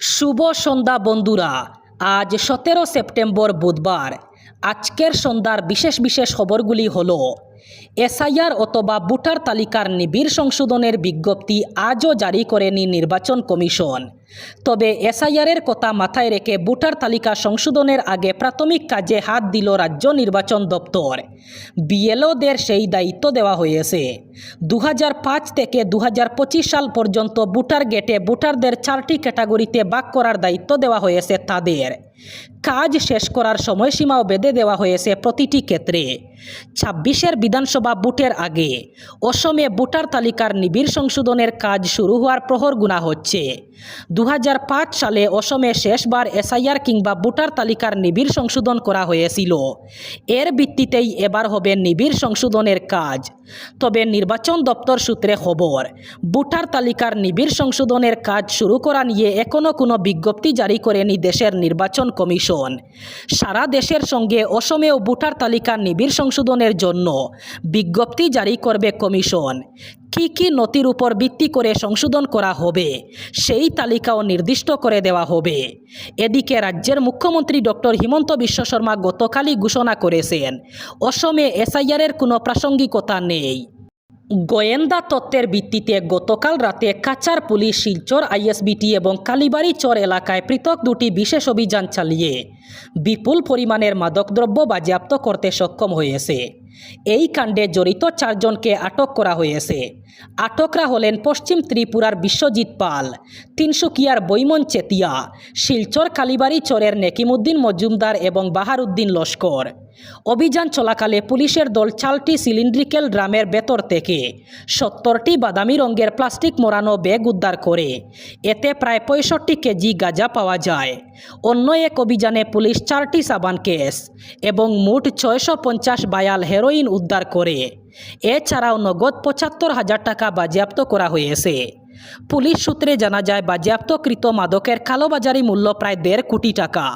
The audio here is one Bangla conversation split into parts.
শুভ সন্ধ্যা বন্ধুরা। আজ সতেরো সেপ্টেম্বর বুধবার। আজকের সন্ধ্যার বিশেষ বিশেষ খবরগুলি হল, এসআইআর অথবা ভোটার তালিকার নিবিড় সংশোধনের বিজ্ঞপ্তি আজও জারি করেনি নির্বাচন কমিশন। তবে এসআইআরের কথা মাথায় রেখে ভোটার তালিকা সংশোধনের আগে প্রাথমিক কাজে হাত দিল রাজ্য নির্বাচন দপ্তর। বিএলওদের সেই দায়িত্ব দেওয়া হয়েছে। দু হাজার পাঁচ থেকে দু হাজার পঁচিশ সাল পর্যন্ত ভোটার গেটে ভোটারদের চারটি ক্যাটাগরিতে ভাগ করার দায়িত্ব দেওয়া হয়েছে তাদের। কাজ শেষ করার সময়সীমাও বেঁধে দেওয়া হয়েছে প্রতিটি ক্ষেত্রে। ছাব্বিশের বিধানসভা ভোটের আগে অসমে ভোটার তালিকার নিবিড় সংশোধনের কাজ শুরু হওয়ার প্রহর গুণা হচ্ছে। দু হাজার পাঁচ সালে অসমে শেষবার এসআইআর কিংবা ভোটার তালিকার নিবিড় সংশোধন করা হয়েছিল। এর ভিত্তিতেই এবার হবে নিবিড় সংশোধনের কাজ। তবে নির্বাচন দপ্তর সূত্রে খবর, ভোটার তালিকার নিবিড় সংশোধনের কাজ শুরু করা নিয়ে এখনও কোনো বিজ্ঞপ্তি জারি করেনি দেশের নির্বাচন কমিশন। সারা দেশের সঙ্গে অসমেও ভোটার তালিকা নিবিড় সংশোধনের জন্য বিজ্ঞপ্তি জারি করবে কমিশন। কি কি নথির উপর ভিত্তি করে সংশোধন করা হবে, সেই তালিকাও নির্দিষ্ট করে দেওয়া হবে। এদিকে রাজ্যের মুখ্যমন্ত্রী ডক্টর হিমন্ত বিশ্ব শর্মা গতকালই ঘোষণা করেছেন, অসমে এসআইআরের কোনো প্রাসঙ্গিকতা নেই। গোয়েন্দা তত্ত্বের ভিত্তিতে গতকাল রাতে কাচার পুলিশ শিলচর, আইএসবিটি এবং কালীবাড়ি চর এলাকায় পৃথক দুটি বিশেষ অভিযান চালিয়ে বিপুল পরিমাণের মাদকদ্রব্য বাজেয়াপ্ত করতে সক্ষম হয়েছে। এই কাণ্ডে জড়িত চারজনকে আটক করা হয়েছে। আটকরা হলেন পশ্চিম ত্রিপুরার বিশ্বজিৎ পাল, তিনসুকিয়ার বৈমন চেতিয়া, শিলচর কালীবাড়ি চরের নেকিমুদ্দিন মজুমদার এবং বাহারুদ্দিন লস্কর। অভিযান চলাকালে পুলিশের দল চালটি সিলিন্ড্রিক্যাল ড্রামের ভেতর থেকে সত্তরটি বাদামি রঙের প্লাস্টিক মোড়ানো ব্যাগ উদ্ধার করে। এতে প্রায় পঁয়ষট্টি কেজি গাঁজা পাওয়া যায়। অন্য এক অভিযানে পুলিশ চারটি সাবান কেস এবং মোট ছয়শো পঞ্চাশ বায়াল হেরোইন উদ্ধার করে। এছাড়াও নগদ পঁচাত্তর হাজার টাকা বাজেয়াপ্ত করা হয়েছে। পুলিশ সূত্রে জানা যায়, বাজেয়াপ্তকৃত মাদকের কালোবাজারি মূল্য প্রায় দেড় কোটি টাকা।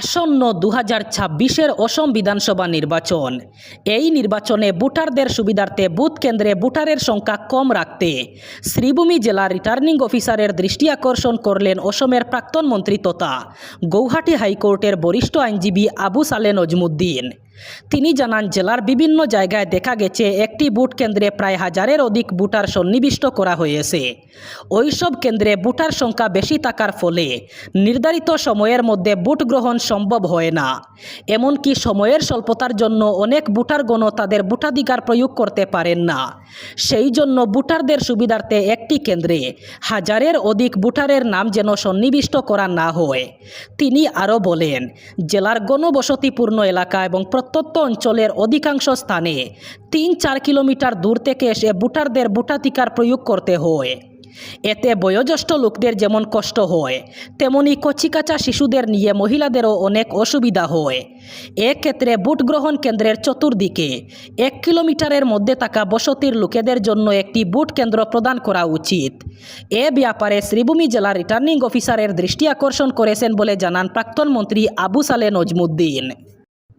আসন্ন দু হাজার ছাব্বিশের অসম বিধানসভা নির্বাচন। এই নির্বাচনে ভোটারদের সুবিধার্থে বুথ কেন্দ্রে ভোটারের সংখ্যা কম রাখতে শ্রীভূমি জেলার রিটার্নিং অফিসারের দৃষ্টি আকর্ষণ করলেন অসমের প্রাক্তন মন্ত্রী তথা গৌহাটি হাইকোর্টের বরিষ্ঠ আইনজীবী আবু সালে নজমুদ্দিন। তিনি জানান, জেলার বিভিন্ন জায়গায় দেখা গেছে, একটি বুট কেন্দ্রে প্রায় হাজারের অধিক ভোটার সন্নিবিষ্ট করা হয়েছে। ওইসব কেন্দ্রে ভোটার সংখ্যা বেশি থাকার ফলে নির্ধারিত সময়ের মধ্যে বুট গ্রহণ সম্ভব হয় না। এমনকি সময়ের স্বল্পতার জন্য অনেক ভোটারগণ তাদের ভোটাধিকার প্রয়োগ করতে পারেন না। সেই জন্য ভোটারদের সুবিধার্থে একটি কেন্দ্রে হাজারের অধিক ভোটারের নাম যেন সন্নিবিষ্ট করা না হয়। তিনি আরও বলেন, জেলার গণবসতিপূর্ণ এলাকা এবং প্রত্যন্ত অঞ্চলের অধিকাংশ স্থানে তিন চার কিলোমিটার দূর থেকে এসে ভোটারদের ভোটাধিকার প্রয়োগ করতে হয়। এতে বয়োজ্যেষ্ঠ লোকদের যেমন কষ্ট হয়, তেমনি কচিকাচা শিশুদের নিয়ে মহিলাদেরও অনেক অসুবিধা হয়। এক্ষেত্রে ভোট গ্রহণ কেন্দ্রের চতুর্দিকে এক কিলোমিটারের মধ্যে থাকা বসতির লোকেদের জন্য একটি ভোট কেন্দ্র প্রদান করা উচিত। এ ব্যাপারে শ্রীভূমি জেলার রিটার্নিং অফিসারের দৃষ্টি আকর্ষণ করেছেন বলে জানান প্রাক্তন মন্ত্রী আবু সালে নজমুদ্দিন।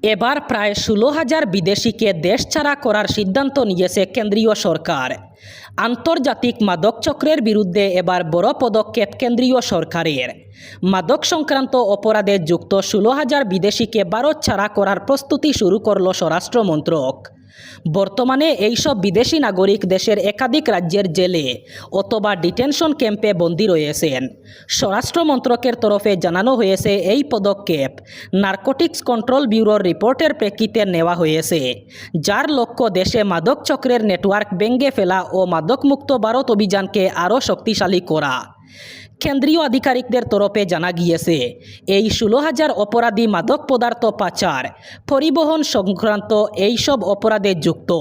এবার প্রায় ষোলো হাজার বিদেশিকে দেশ ছাড়া করার সিদ্ধান্ত নিয়েছে কেন্দ্রীয় সরকার। আন্তর্জাতিক মাদক চক্রের বিরুদ্ধে এবার বড় পদক্ষেপ কেন্দ্রীয় সরকারের। মাদক সংক্রান্ত অপরাধে যুক্ত ষোলো হাজার বিদেশিকে ভারত ছাড়া করার প্রস্তুতি শুরু করল স্বরাষ্ট্র মন্ত্রক। বর্তমানে এইসব বিদেশি নাগরিক দেশের একাধিক রাজ্যের জেলে অথবা ডিটেনশন ক্যাম্পে বন্দী রয়েছেন। স্বরাষ্ট্র মন্ত্রকের তরফে জানানো হয়েছে এই পদক্ষেপ নার্কোটিক্স কন্ট্রোল ব্যুরোর রিপোর্টের প্রেক্ষিতে নেওয়া হয়েছে, যার লক্ষ্য দেশে মাদক চক্রের নেটওয়ার্ক ভেঙে ফেলা ও মাদকমুক্ত ভারত অভিযানকে আরও শক্তিশালী করা। কেন্দ্রীয় আধিকারিকদের তরফে জানা গিয়েছে, এই ষোলো হাজার অপরাধী মাদক পদার্থ পাচার, পরিবহন সংক্রান্ত এইসব অপরাধে যুক্ত।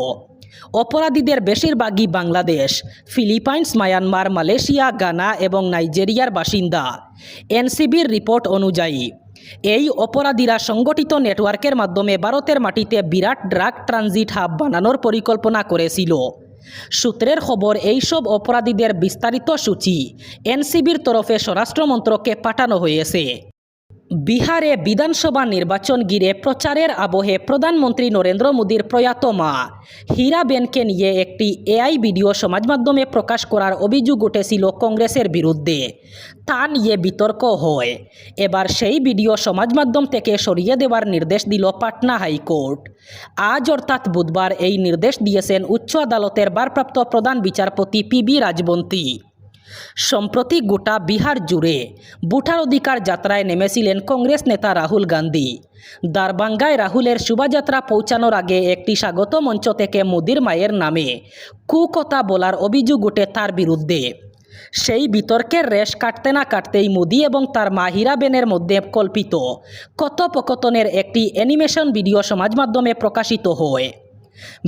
অপরাধীদের বেশিরভাগই Bangladesh, Philippines, Myanmar, Malaysia, Ghana এবং নাইজেরিয়ার বাসিন্দা। এনসিবির রিপোর্ট অনুযায়ী, এই অপরাধীরা সংগঠিত নেটওয়ার্কের মাধ্যমে ভারতের মাটিতে বিরাট ড্রাগ ট্রানজিট হাব বানানোর পরিকল্পনা করেছিল। সূত্রের খবর এইসব অপরাধীদের বিস্তারিত সূচি এনসিবির তরফে স্বরাষ্ট্রমন্ত্রকে পাঠানো হয়েছে। বিহারে বিধানসভা নির্বাচন ঘিরে প্রচারের আবহে প্রধানমন্ত্রী নরেন্দ্র মোদীর প্রয়াত মা। হীরাবেনকে নিয়ে একটি এআই ভিডিও সমাজ মাধ্যমে প্রকাশ করার অভিযোগ উঠেছিল কংগ্রেসের বিরুদ্ধে। তা নিয়ে বিতর্ক হয়। এবার সেই ভিডিও সমাজ মাধ্যম থেকে সরিয়ে দেওয়ার নির্দেশ দিল পাটনা হাইকোর্ট। আজ অর্থাৎ বুধবার এই নির্দেশ দিয়েছেন উচ্চ আদালতের ভারপ্রাপ্ত প্রধান বিচারপতি পি বি রাজবন্তী। সম্প্রতি গোটা বিহার জুড়ে বুঠার অধিকার যাত্রায় নেমেছিলেন কংগ্রেস নেতা রাহুল গান্ধী। দারবাঙ্গায় রাহুলের শোভাযাত্রা পৌঁছানোর আগে একটি স্বাগত মঞ্চ থেকে মোদির মায়ের নামে কুকথা বলার অভিযোগ ওঠে তার বিরুদ্ধে। সেই বিতর্কের রেশ কাটতে না কাটতেই মোদি এবং তার মা হীরাবেনের মধ্যে কল্পিত কথোপকথনের একটি অ্যানিমেশন ভিডিও সমাজ মাধ্যমে প্রকাশিত হয়।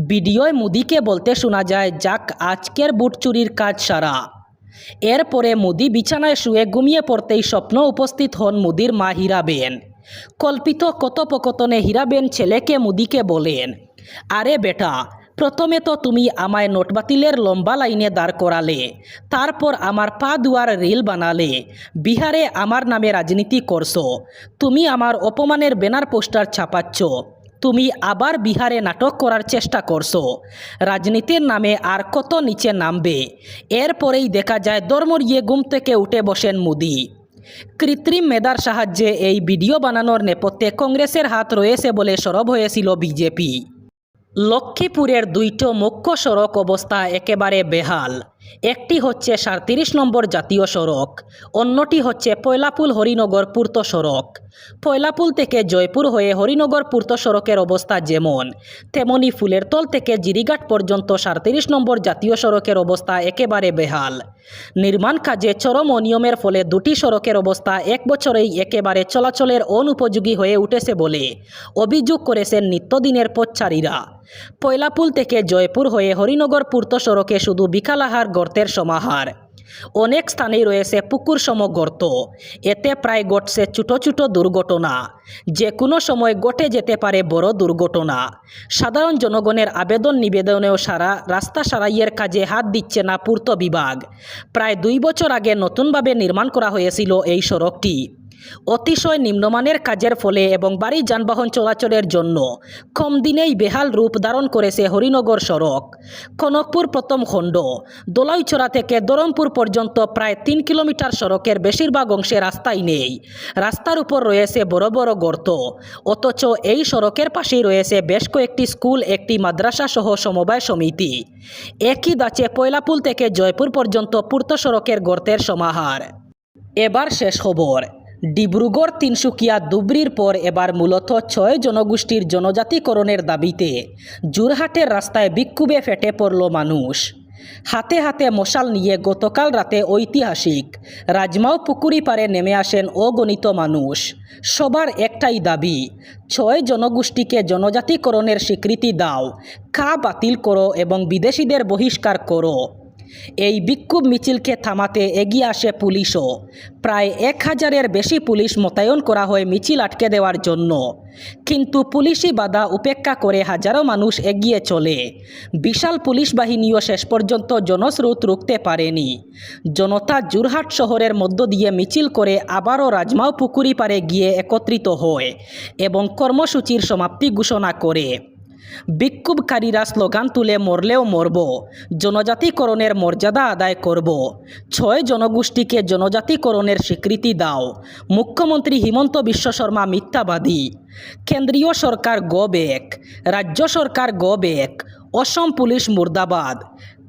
ভিডিওয় মোদিকে বলতে শোনা যায়, যাক, আজকের বুট চুরির কাজ সারা। এরপরে মোদি বিছানায় শুয়ে ঘুমিয়ে পড়তেই স্বপ্ন উপস্থিত হন মোদির মা হীরাবেন কল্পিত কথোপকথনে হীরাবেন ছেলেকে মোদিকে বলেন, আরে বেটা, প্রথমে তো তুমি আমায় নোট বাতিলের লম্বা লাইনে দাঁড় করালে, তারপর আমার পা দুয়ার রিল বানালে, বিহারে আমার নামে রাজনীতি করছ, তুমি আমার অপমানের ব্যানার পোস্টার ছাপাচ্ছ তুমি আবার বিহারে নাটক করার চেষ্টা করছ। রাজনীতির নামে আর কত নিচে নামবে? এরপরেই দেখা যায় দরমরিয়ে ঘুম থেকে উঠে বসেন মোদি। কৃত্রিম মেধার সাহায্যে এই ভিডিও বানানোর নেপথ্যে কংগ্রেসের হাত রয়েছে বলে সরব হয়েছিল বিজেপি। লক্ষ্মীপুরের দুইটো মুখ্য সড়ক অবস্থা একেবারে বেহাল। একটি হচ্ছে সাঁত্রিশ নম্বর জাতীয় সড়ক, অন্যটি হচ্ছে পয়লাপুল হরিনগর পূর্ত সড়ক। পয়লাপুল থেকে জয়পুর হয়ে হরিনগর পূর্ত সড়কের অবস্থা যেমন, তেমনি ফুলের তল থেকে জিরিঘাট পর্যন্ত সাঁত্রিশ নম্বর জাতীয় সড়কের অবস্থা একেবারে বেহাল। নির্মাণ কাজে চরম অনিয়মের ফলে দুটি সড়কের অবস্থা এক বছরেই একেবারে চলাচলের অনুপযোগী হয়ে উঠেছে বলে অভিযোগ করেছেন নিত্যদিনের পথচারীরা। পয়লাপুল থেকে জয়পুর হয়ে হরিনগর পূর্ত সড়কে শুধু বিকালাহার গর্তের সমাহার। অনেক স্থানেই রয়েছে পুকুর সম গর্ত এতে প্রায় ঘটছে ছোটো ছোটো দুর্ঘটনা। যে কোনো সময় গটে যেতে পারে বড় দুর্ঘটনা। সাধারণ জনগণের আবেদন নিবেদনেও সারা, রাস্তা সারাইয়ের কাজে হাত দিচ্ছে না পূর্ত বিভাগ। প্রায় দুই বছর আগে নতুনভাবে নির্মাণ করা হয়েছিল এই সড়কটি। অতিশয় নিম্নমানের কাজের ফলে এবং বাড়ি যানবাহন চলাচলের জন্য কম দিনেই বেহাল রূপ ধারণ করেছে হরিনগর সড়ক। কনকপুর প্রথম খণ্ড, দোলাইছড়া থেকে দরমপুর পর্যন্ত প্রায় তিন কিলোমিটার সড়কের বেশিরভাগ অংশে রাস্তাই নেই। রাস্তার উপর রয়েছে বড় বড় গর্ত, অথচ এই সড়কের পাশেই রয়েছে বেশ কয়েকটি স্কুল, একটি মাদ্রাসা সহ সমবায় সমিতি। একই দাচে পয়লাপুল থেকে জয়পুর পর্যন্ত পূর্ত সড়কের গর্তের সমাহার। এবার শেষ খবর। ডিব্রুগড় তিনসুকিয়া দুবরির পর এবার মূলত ছয় জনগোষ্ঠীর জনজাতিকরণের দাবিতে জোরহাটের রাস্তায় বিক্ষোভে ফেটে পড়ল মানুষ। হাতে হাতে মশাল নিয়ে গতকাল রাতে ঐতিহাসিক রাজমাও পুকুরি পারে নেমে আসেন অগণিত মানুষ। সবার একটাই দাবি, ছয় জনগোষ্ঠীকে জনজাতিকরণের স্বীকৃতি দাও কা বাতিল করো এবং বিদেশিদের বহিষ্কার করো। এই বিক্ষোভ মিছিলকে থামাতে এগিয়ে আসে পুলিশও। প্রায় এক হাজারের বেশি পুলিশ মোতায়েন করা হয় মিছিল আটকে দেওয়ার জন্য। কিন্তু পুলিশি বাধা উপেক্ষা করে হাজারো মানুষ এগিয়ে চলে। বিশাল পুলিশ বাহিনীও শেষ পর্যন্ত জনস্রোত রুখতে পারেনি। জনতা জুরহাট শহরের মধ্য দিয়ে মিছিল করে আবারও রাজমাও পুকুরি পারে গিয়ে একত্রিত হয় এবং কর্মসূচির সমাপ্তি ঘোষণা করে। বিক্ষোভকারীরা স্লোগান তুলে মরলেও মরব, জনজাতিকরণের মর্যাদা আদায় করব। ছয় জনগোষ্ঠীকে জনজাতিকরণের স্বীকৃতি দাও, মুখ্যমন্ত্রী হিমন্ত বিশ্ব শর্মা মিথ্যাবাদী। কেন্দ্রীয় সরকার গো ব্যাক রাজ্য সরকার গো ব্যাক অসম পুলিশ মুর্দাবাদ।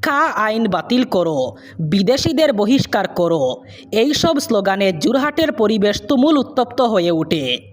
কা আইন বাতিল করো, বিদেশিদের বহিষ্কার করো। এইসব স্লোগানে জুরহাটের পরিবেশ তুমুল উত্তপ্ত হয়ে ওঠে।